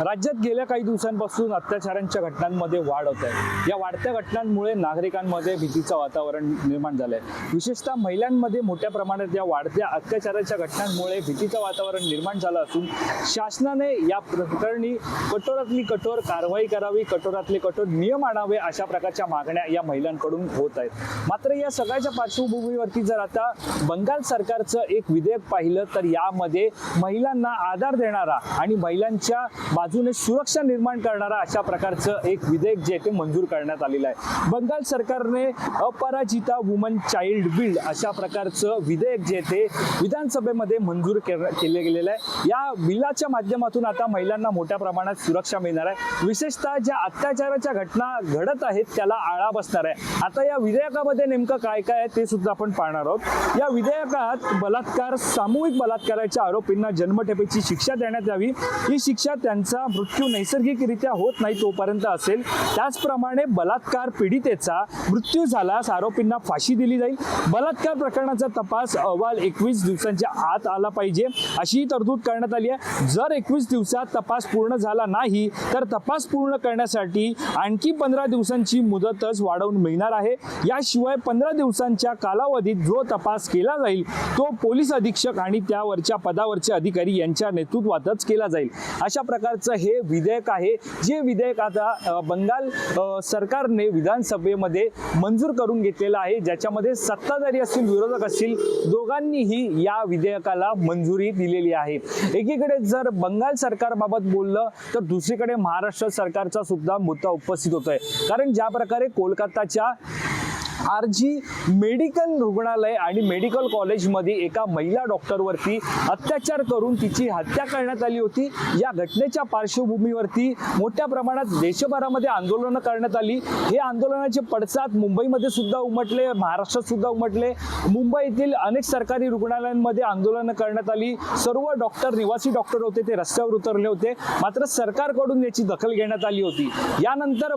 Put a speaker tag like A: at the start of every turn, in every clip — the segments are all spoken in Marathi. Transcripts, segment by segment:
A: राज्यात गेल्या काही दिवसांपासून अत्याचारांच्या घटनांमध्ये वाढ होत आहे. या वाढत्या घटनांमुळे नागरिकांमध्ये भीतीचं वातावरण निर्माण झालं आहे विशेषतः महिलांमध्ये मोठ्या प्रमाणात या वाढत्या अत्याचाराच्या घटनांमुळे भीतीचं वातावरण निर्माण झालं असून शासनाने या प्रकरणी कठोरातली कठोर कारवाई करावी कठोरातले कठोर नियम आणावे अशा प्रकारच्या मागण्या या महिलांकडून होत आहेत. मात्र या सगळ्याच्या पार्श्वभूमीवरती जर आता बंगाल सरकारचं एक विधेयक पाहिलं तर यामध्ये महिलांना आधार देणारा आणि महिलांच्या बाजूने सुरक्षा निर्माण करणारा अशा प्रकारचं एक विधेयक जे आहे ते मंजूर करण्यात आलेलं आहे. बंगाल सरकारने अपराजिता वुमन चाइल्ड बिल्ड अशा प्रकारचं विधेयक जे आहे ते विधानसभेमध्ये मंजूर के- केले गेलेलं आहे. या बिलाच्या माध्यमातून आता महिलांना मोठ्या प्रमाणात सुरक्षा मिळणार आहे. विशेषतः ज्या अत्याचाराच्या घटना घडत आहेत त्याला आळा बसणार आहे. आता या विधेयकामध्ये नेमकं काय काय आहे ते सुद्धा आपण पाहणार आहोत. या विधेयकात बलात्कार सामूहिक बलात्काराच्या आरोपींना जन्मठेपेची शिक्षा देण्यात यावी. ही शिक्षा त्यांचा मृत्यू नैसर्गिकरित्या होत नाही तोपर्यंत असेल. त्याचप्रमाणे बलात्कार पीडितेचा मृत्यू झाल्यास आरोपींना फाशी दिली जाईल. बलात्कार प्रकरणाचा तपास अहवाल एकवीस दिवसांच्या आत आला पाहिजे. अशी तरतूद करण्यात आली आहे. जर एकवीस दिवसात तपास पूर्ण झाला नाही तर तपास पूर्ण करण्यासाठी आणखी पंधरा दिवसांची मुदतच वाढवून मिळणार आहे. याशिवाय पंधरा दिवसांच्या कालावधीत जो तपास केला जाईल तो पोलीस अधीक्षक आणि त्यावरच्या पदावरचे अधिकारी यांच्या नेतृत्वातच केला जाईल. अशा प्रकारचं हे विधेयक आहे जे विधेयक आता बंगाल सरकारने विधानसभेमध्ये मंजूर करून घेतलेलं आहे ज्याच्यामध्ये सत्ताधारी असतील विरोधक असतील दोघांनीही या विधेयकाला मंजुरी दिलेली आहे. एकीकडे जर बंगाल सरकारबाबत बोललं तर दुसरीकडे महाराष्ट्र सरकारचा सुद्धा मुद्दा उपस्थित होतोय. कारण ज्या प्रकारे कोलकाताच्या आर जी मेडिकल रुग्णालय आणि मेडिकल कॉलेजमध्ये एका महिला डॉक्टरवरती अत्याचार करून तिची हत्या करण्यात आली होती. या घटनेच्या पार्श्वभूमीवरती मोठ्या प्रमाणात देशभरामध्ये आंदोलनं करण्यात आली. हे आंदोलनाचे पडसाद मुंबईमध्ये सुद्धा उमटले महाराष्ट्रात सुद्धा उमटले. मुंबईतील अनेक सरकारी रुग्णालयांमध्ये आंदोलनं करण्यात आली. सर्व डॉक्टर निवासी डॉक्टर होते ते रस्त्यावर उतरले होते. मात्र सरकारकडून याची दखल घेण्यात आली होती. यानंतर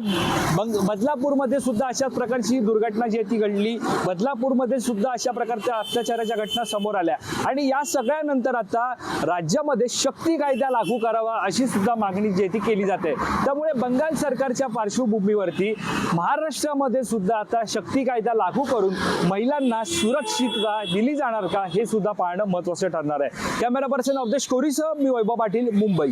A: बदलापूरमध्ये सुद्धा अशाच प्रकारची दुर्घटना जी आहे ती घडली. बदलापूरमध्ये सुद्धा अशा प्रकारच्या अत्याचाराच्या घटना समोर आल्या. आणि या सगळ्यानंतर आता राज्यामध्ये शक्ती कायदा लागू करावा अशी सुद्धा मागणी जी आहे ती केली जाते. त्यामुळे बंगाल सरकारच्या पार्श्वभूमीवरती महाराष्ट्रामध्ये सुद्धा आता शक्ती कायदा लागू करून महिलांना सुरक्षितता दिली जाणार का हे सुद्धा पाहणं महत्वाचं ठरणार आहे. कॅमेरा पर्सन अवधेश कोरीसह मी वैभव पाटील मुंबई.